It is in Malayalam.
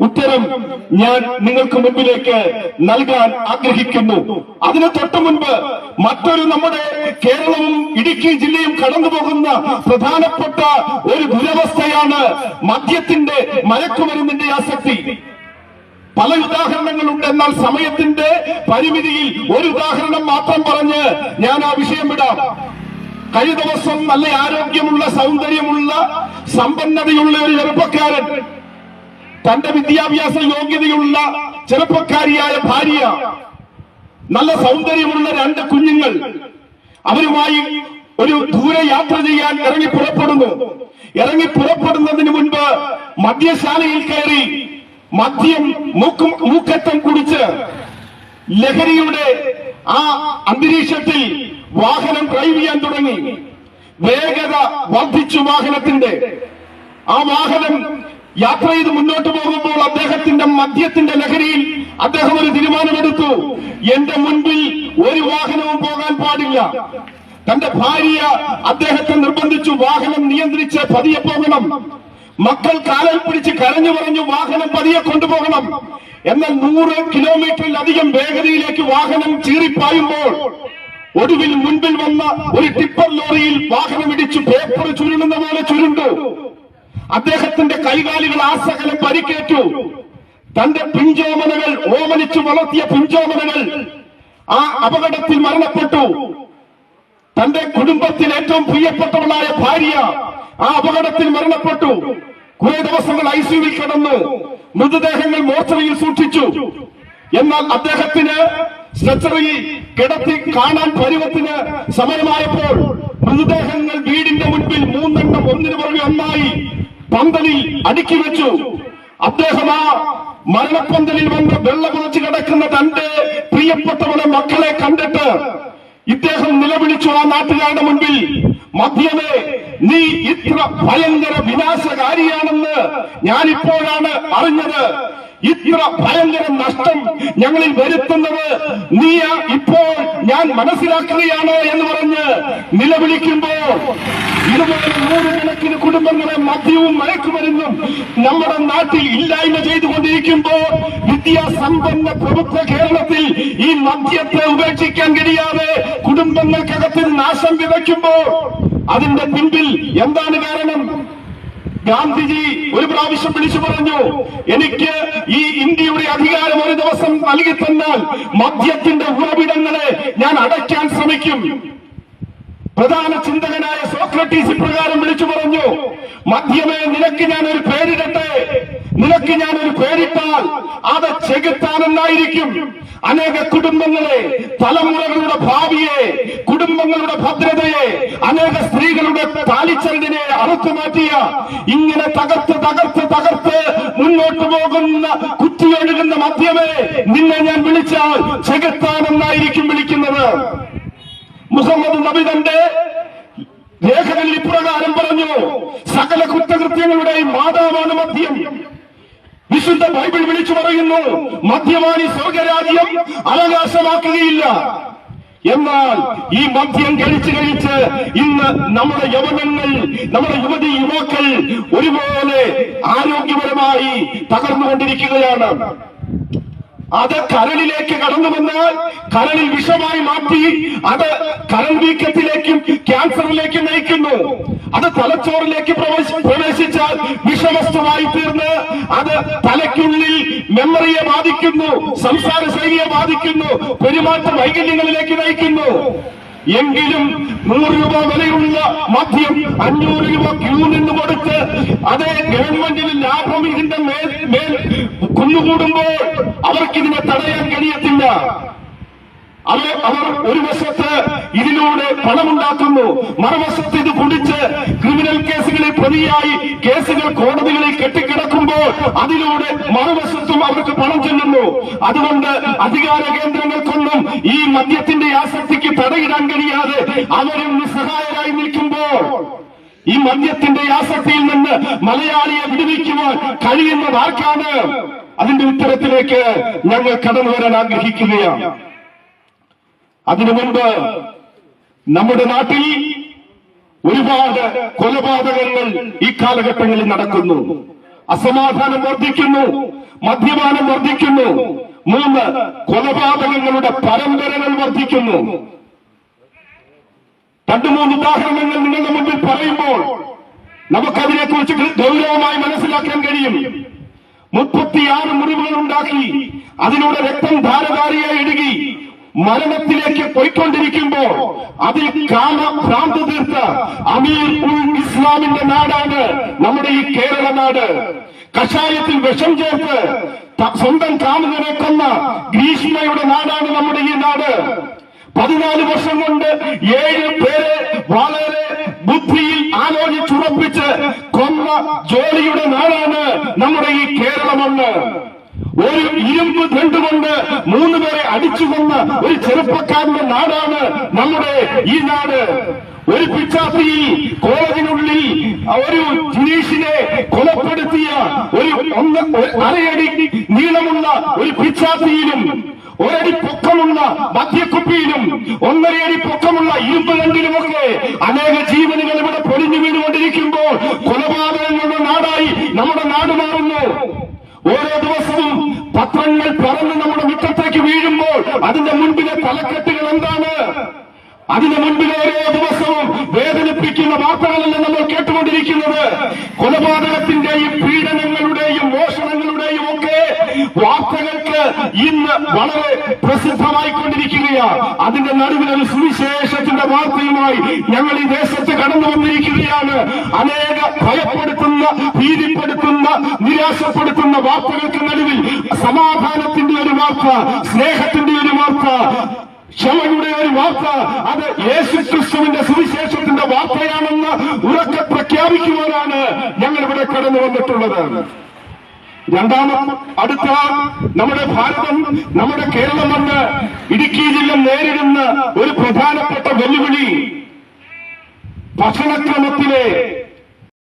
ഉത്തരം ഞാൻ നിങ്ങൾക്ക് മുമ്പിലേക്ക് നൽകാൻ ആഗ്രഹിക്കുന്നു. അതിന് തൊട്ടു മുൻപ് മറ്റൊരു നമ്മുടെ കേരളവും ഇടുക്കി ജില്ലയും കടന്നുപോകുന്ന പ്രധാനപ്പെട്ട ഒരു ദുരവസ്ഥയാണ് മദ്യത്തിന്റെ മയക്കുമരുന്നിന്റെ ആസക്തി. പല ഉദാഹരണങ്ങളുണ്ട്. എന്നാൽ സമയത്തിന്റെ പരിമിതിയിൽ ഒരു ഉദാഹരണം മാത്രം പറഞ്ഞ് ഞാൻ ആ വിഷയം വിടാം. കഴിഞ്ഞ ദിവസം നല്ല ആരോഗ്യമുള്ള സൗന്ദര്യമുള്ള സമ്പന്നതയുള്ള ഒരു ചെറുപ്പക്കാരൻ തന്റെ വിദ്യാഭ്യാസ യോഗ്യതയുള്ള ചെറുപ്പക്കാരിയായ ഭാര്യ നല്ല സൗന്ദര്യമുള്ള രണ്ട് കുഞ്ഞുങ്ങൾ അവരുമായി ഒരു ദൂരയാത്ര ചെയ്യാൻ ഇറങ്ങി പുറപ്പെടുന്നു. ഇറങ്ങി പുറപ്പെടുന്നതിന് മുൻപ് മദ്യശാലയിൽ കയറി മദ്യം മൂക്കും മൂക്കറ്റം കുടിച്ച് ലഹരിയുടെ ആ അന്തരീക്ഷത്തിൽ വാഹനം ഡ്രൈവ് ചെയ്യാൻ തുടങ്ങി. വേഗത വർദ്ധിച്ചു വാഹനത്തിന്റെ. ആ വാഹനം യാത്ര ചെയ്ത് മുന്നോട്ട് പോകുമ്പോൾ അദ്ദേഹത്തിന്റെ മദ്യത്തിന്റെ ലഹരിയിൽ അദ്ദേഹം ഒരു തീരുമാനമെടുത്തു. എന്റെ മുൻപിൽ ഒരു വാഹനവും പോകാൻ പാടില്ല. തന്റെ ഭാര്യ അദ്ദേഹത്തെ നിർബന്ധിച്ചു വാഹനം നിയന്ത്രിച്ച് പതിയെ പോകണം. മക്കൾ കാലൽ പിടിച്ച് കരഞ്ഞു പറഞ്ഞു വാഹനം പതിയെ കൊണ്ടുപോകണം. എന്നാൽ നൂറ് കിലോമീറ്ററിലധികം വേഗതയിലേക്ക് വാഹനം ചീറിപ്പായുമ്പോൾ ഒടുവിൽ മുൻപിൽ വന്ന ഒരു ടിപ്പർ ലോറിയിൽ വാഹനം ഇടിച്ചു പേപ്പർ ചുരുളുന്ന പോലെ ചുരുണ്ടു. അദ്ദേഹത്തിന്റെ കൈകാലുകൾ ആസകലം പരിക്കേറ്റു. തന്റെ പിഞ്ചോമനകൾ ഓമനിച്ചു വളർത്തിയ പിഞ്ചോമനകൾ ആ അപകടത്തിൽ മരണപ്പെട്ടു. തന്റെ കുടുംബത്തിൽ ഏറ്റവും പ്രിയപ്പെട്ടവളായ ഭാര്യ ആ അപകടത്തിൽ മരണപ്പെട്ടു. കുറെ ദിവസങ്ങൾ ഐസിയുവിൽ കിടന്ന് മൃതദേഹങ്ങൾ മോർച്ചറിയിൽ സൂക്ഷിച്ചു. എന്നാൽ അദ്ദേഹത്തിന് സ്ട്രെച്ചറിൽ കിടത്തി കാണാൻ പരുവത്തിന് സമരമായപ്പോൾ മൃതദേഹങ്ങൾ വീടിന്റെ മുൻപിൽ മൂന്നെണ്ണം ഒന്നിനു പുറകെ ഒന്നായി പന്തലിൽ അടുക്കി വെച്ചു. അദ്ദേഹം ആ മരണപ്പന്തലിൽ വന്ന് വെള്ള കുറച്ച് കിടക്കുന്ന തന്റെ പ്രിയപ്പെട്ടവരുടെ മക്കളെ കണ്ടിട്ട് ഇദ്ദേഹം നിലവിളിച്ചു ആ നാട്ടുകാരുടെ മുൻപിൽ മധ്യമേ നീ ഇത്ര ഭയങ്കര വിനാശകാരിയാണെന്ന് ഞാനിപ്പോഴാണ് അറിഞ്ഞത്. ഇത്ര ഭയങ്കര നഷ്ടം ഞങ്ങളിൽ വരുത്തുന്നത് നീ ഇപ്പോൾ ഞാൻ മനസ്സിലാക്കുകയാണോ എന്ന് പറഞ്ഞ് നിലവിളിക്കുമ്പോൾ ഇതുപോലെ നൂറുകണക്കിന് കുടുംബങ്ങളെ മദ്യവും മയക്കുമരുന്നും നമ്മുടെ നാട്ടിൽ ഇല്ലായ്മ ചെയ്തുകൊണ്ടിരിക്കുമ്പോൾ വിദ്യാസമ്പന്ന പ്രഭുത്വ കേരളത്തിൽ ഈ മദ്യത്തെ ഉപേക്ഷിക്കാൻ കഴിയാതെ കുടുംബങ്ങൾക്കകത്ത് നാശം വിതയ്ക്കുമ്പോൾ അതിന്റെ പിൻപിൽ എന്താണ് കാരണം? ഗാന്ധിജി പ്രാവശ്യം വിളിച്ചു പറഞ്ഞു എനിക്ക് ഈ ഇന്ത്യയുടെ അധികാരം ഒരു ദിവസം നൽകി തന്നാൽ മദ്യത്തിന്റെ ഉറവിടങ്ങളെ ഞാൻ അടയ്ക്കാൻ ശ്രമിക്കും. പ്രധാന ചിന്തകനായ സോക്രട്ടീസ് ഇപ്രകാരം വിളിച്ചു പറഞ്ഞു മദ്യമേ നിനക്ക് ഞാൻ ഒരു പേരിടട്ടെ? നിനക്ക് ഞാൻ ഒരു പേരിട്ടാൽ അത് ചെകുത്താനെന്നായിരിക്കും. അനേക കുടുംബങ്ങളെ തലമുറകളുടെ ഭാവിയെ കുടുംബങ്ങളുടെ ഭദ്രതയെ അനേക സ്ത്രീകളുടെ താലിച്ചരടിനെ അറുത്തുമാറ്റിയ ഇങ്ങനെ തകർത്ത് തകർത്ത് തകർത്ത് മുന്നോട്ട് പോകുന്ന കുത്തിയൊഴുകുന്ന മദ്യമേ നിന്നെ ഞാൻ വിളിച്ചാൽ ചെകുത്താനെന്നായിരിക്കും വിളിക്കുന്നത്. മുഹമ്മദ് നബി തന്റെ രേഖകളിൽ ഇപ്രകാരം പറഞ്ഞു സകല കുറ്റകൃത്യങ്ങളുടെയും മാതാവാണ് മദ്യം. വിശുദ്ധ ബൈബിൾ വിളിച്ചു പറയുന്നു മദ്യമാണി സ്വർഗരാജ്യം അവകാശമാക്കുകയില്ല. എന്നാൽ ഈ മദ്യം കഴിച്ചു കഴിച്ച് ഇന്ന് നമ്മുടെ യവനങ്ങൾ നമ്മുടെ യുവതി യുവാക്കൾ ഒരുപോലെ ആരോഗ്യപരമായി തകർന്നുകൊണ്ടിരിക്കുകയാണ് അത് കരളിലേക്ക് കടന്നു വന്നാൽ കരളിൽ വിഷമായി മാറ്റി അത് കരൾ വീക്കത്തിലേക്കും ക്യാൻസറിലേക്കും നയിക്കുന്നു. അത് തലച്ചോറിലേക്ക് പ്രവേശി- പ്രവേശിച്ചാൽ വിഷവസ്തുവായി തീർന്ന് അത് തലയ്ക്കുള്ളിൽ മെമ്മറിയെ ബാധിക്കുന്നു സംസാര ശൈലിയെ ബാധിക്കുന്നു പെരുമാറ്റ വൈകല്യങ്ങളിലേക്ക് നയിക്കുന്നു. എങ്കിലും നൂറ് രൂപ വിലയുള്ള മദ്യം അഞ്ഞൂറ് രൂപ ക്യൂ നിന്ന് കൊടുത്ത് അതേ ഗവൺമെന്റിന് ലാഭം ഇതിന്റെ മേൽ മേൽ കുന്നുകൂടുമ്പോൾ അവർക്കിതിനെ തടയാൻ കഴിയത്തില്ല. അവർ അവർ ഒരു വശത്ത് ഇതിലൂടെ പണമുണ്ടാക്കുന്നു മറുവശത്ത് ഇത് കുടിച്ച് ക്രിമിനൽ കേസുകളിൽ പ്രതിയായി കേസുകൾ കോടതികളിൽ കെട്ടിക്കിടക്കുമ്പോൾ അതിലൂടെ മറുവശത്തും അവർക്ക് പണം ചെല്ലുന്നു. അതുകൊണ്ട് അധികാര കേന്ദ്രങ്ങൾക്കൊന്നും ഈ മദ്യത്തിന്റെ ആസക്തിക്ക് തടയിടാൻ കഴിയാതെ അവരും നിസ്സഹായരായി നിൽക്കുമ്പോൾ ഈ മദ്യത്തിന്റെ ആസക്തിയിൽ നിന്ന് മലയാളിയെ വിടുവിക്കുവാൻ കഴിയുന്നത് ആർക്കാണ് അതിന്റെ ഉത്തരത്തിലേക്ക് ഞങ്ങൾ കടന്നു വരാൻ ആഗ്രഹിക്കുകയാണ്. അതിനു മുൻപ് നമ്മുടെ നാട്ടിൽ ഒരുപാട് കൊലപാതകങ്ങൾ ഈ കാലഘട്ടങ്ങളിൽ നടക്കുന്നു. അസമാധാനം വർദ്ധിക്കുന്നു മദ്യപാനം വർദ്ധിക്കുന്നു മൂന്ന് കൊലപാതകങ്ങളുടെ പരമ്പരകൾ വർദ്ധിക്കുന്നു. രണ്ടു മൂന്ന് ഉദാഹരണങ്ങൾ നിങ്ങളുടെ മുമ്പിൽ പറയുമ്പോൾ നമുക്കതിനെക്കുറിച്ച് ഗൗരവമായി മനസ്സിലാക്കാൻ കഴിയും. മുപ്പത്തിയാറ് മുറിവുകൾ ഉണ്ടാക്കി അതിലൂടെ രക്തം ധാരധാരിയായി ഇടുകി മരണത്തിലേക്ക് പോയിക്കൊണ്ടിരിക്കുമ്പോൾ അതിൽ കാല ഭ്രാന്ത് തീർത്ത അമീർ ഉൽ ഇസ്ലാമിന്റെ നാടാണ് നമ്മുടെ ഈ കേരള നാട്. കഷായത്തിൽ വിഷം ചേർത്ത് സ്വന്തം കാമുകനെ കൊന്ന ഗ്രീഷ്മയുടെ നാടാണ് നമ്മുടെ ഈ നാട്. പതിനാല് വർഷം കൊണ്ട് ഏഴ് പേരെ വളരെ ബുദ്ധിയിൽ ആലോചിച്ചുറപ്പിച്ച് കൊന്ന ജോലിയുടെ നാടാണ് നമ്മുടെ ഈ കേരളമെന്ന് ഒരു ഇരുമ്പ് ദണ്ട് കൊണ്ട് മൂന്ന് പേരെ അടിച്ചുകൊന്ന ഒരു ചെറുപ്പക്കാരന്റെ നാടാണ് നമ്മുടെ ഈ നാട്. ഒരു പിച്ചാത്തിയിൽ കോളേജിനുള്ളിൽ ഒരു ജിനീഷിനെ കൊലപ്പെടുത്തിയ ഒരു അരയടി നീളമുള്ള ഒരു പിച്ചാത്തിയിലും ഒരടി പൊക്കമുള്ള മദ്യക്കുപ്പിയിലും ഒന്നരയടി പൊക്കമുള്ള ഇരുമ്പ് രണ്ടിലുമൊക്കെ അനേക ജീവനുകൾ ഇവിടെ പൊടിഞ്ഞു വീണുകൊണ്ടിരിക്കുമ്പോൾ കൊലപാതകങ്ങളുടെ നാടായി നമ്മുടെ നാട് പത്രങ്ങൾ പറന്ന് നമ്മുടെ മുറ്റത്തേക്ക് വീഴുമ്പോൾ അതിന്റെ മുൻപിലെ തലക്കെട്ടുകൾ എന്താണ്? അതിന് മുൻപിൽ ഓരോ ദിവസവും വേദനിപ്പിക്കുന്ന വാർത്തകളല്ല നമ്മൾ കേട്ടുകൊണ്ടിരിക്കുന്നത്. കൊലപാതകത്തിന്റെയും പീഡനങ്ങളുടെയും മോഷണങ്ങളുടെയും ഒക്കെ വാർത്തകൾക്ക് ഇന്ന് വളരെ പ്രസിദ്ധമായിക്കൊണ്ടിരിക്കുകയാണ്. അതിന്റെ നടുവിൽ ഒരു സുവിശേഷത്തിന്റെ വാർത്തയുമായി ഞങ്ങൾ ഈ ദേശത്ത് കടന്നു വന്നിരിക്കുകയാണ്. അനേക ഭയപ്പെടുത്തുന്ന ഭീതിപ്പെടുത്തുന്ന നിരാശപ്പെടുത്തുന്ന വാർത്തകൾക്ക് നടുവിൽ സമാധാനത്തിന്റെ ഒരു വാർത്ത സ്നേഹത്തിന്റെ ഒരു വാർത്ത ക്ഷമയുടെ ഒരു വാർത്ത അത് യേശു ക്രിസ്തുവിന്റെ സുവിശേഷത്തിന്റെ വാർത്തയാണെന്ന് ഉറക്കെ പ്രഖ്യാപിക്കുവാനാണ് ഞങ്ങൾ ഇവിടെ കടന്നു വന്നിട്ടുള്ളത്. രണ്ടാമത് അടുത്ത നമ്മുടെ ഭാരതം നമ്മുടെ കേരളം കൊണ്ട് ഇടുക്കി ജില്ല നേരിടുന്ന ഒരു പ്രധാനപ്പെട്ട വെല്ലുവിളി. ഭക്ഷണക്രമത്തിലെ